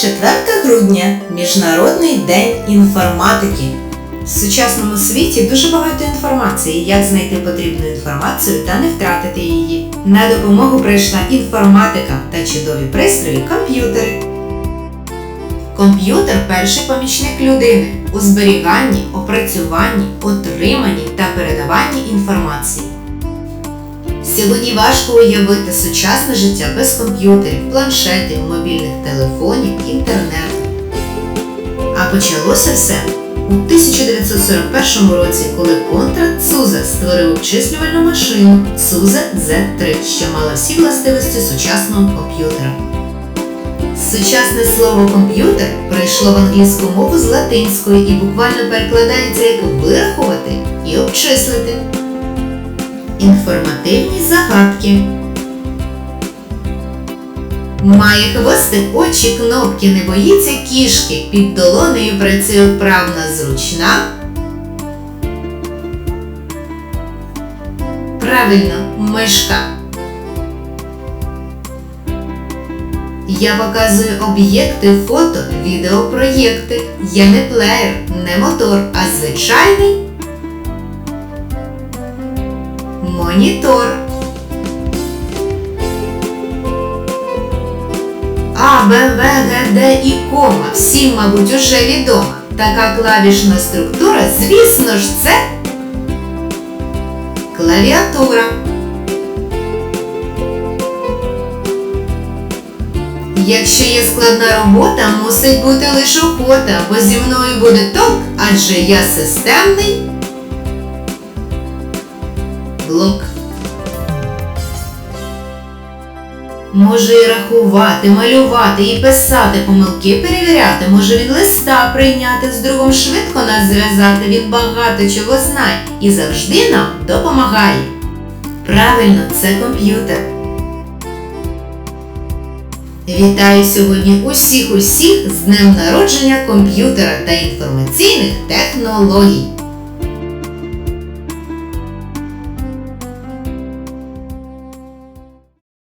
4 грудня Міжнародний день інформатики. В сучасному світі дуже багато інформації, як знайти потрібну інформацію та не втратити її. На допомогу прийшла інформатика та чудові пристрої комп'ютери. Комп'ютер перший помічник людини у зберіганні, опрацюванні, отриманні та передаванні інформації. Сьогодні важко уявити сучасне життя без комп'ютерів, планшетів, мобільних телефонів, інтернету. А почалося все у 1941 році, коли Конрад Цузе створив обчислювальну машину Цузе Z3, що мала всі властивості сучасного комп'ютера. Сучасне слово комп'ютер прийшло в англійську мову з латинської і буквально перекладається як вирахувати і обчислити. Інформативні загадки. Має хвостик, очі, кнопки, не боїться кішки. Під долонею працює вправна зручна. Правильно, мишка. Я показую об'єкти фото, відеопроєкти. Я не плеєр, не мотор, а звичайний монітор. А, Б, В, Г, Д і кома. Всім, мабуть, уже відома. Така клавішна структура, звісно ж, це клавіатура. Якщо є складна робота, мусить бути лише охота, бо зі мною буде толк, адже я системний блок. Може і рахувати, малювати, і писати, помилки перевіряти, може він листа прийняти, з другом швидко нас зв'язати, він багато чого знає і завжди нам допомагає. Правильно, це комп'ютер. Вітаю сьогодні усіх усіх з днем народження комп'ютера та інформаційних технологій.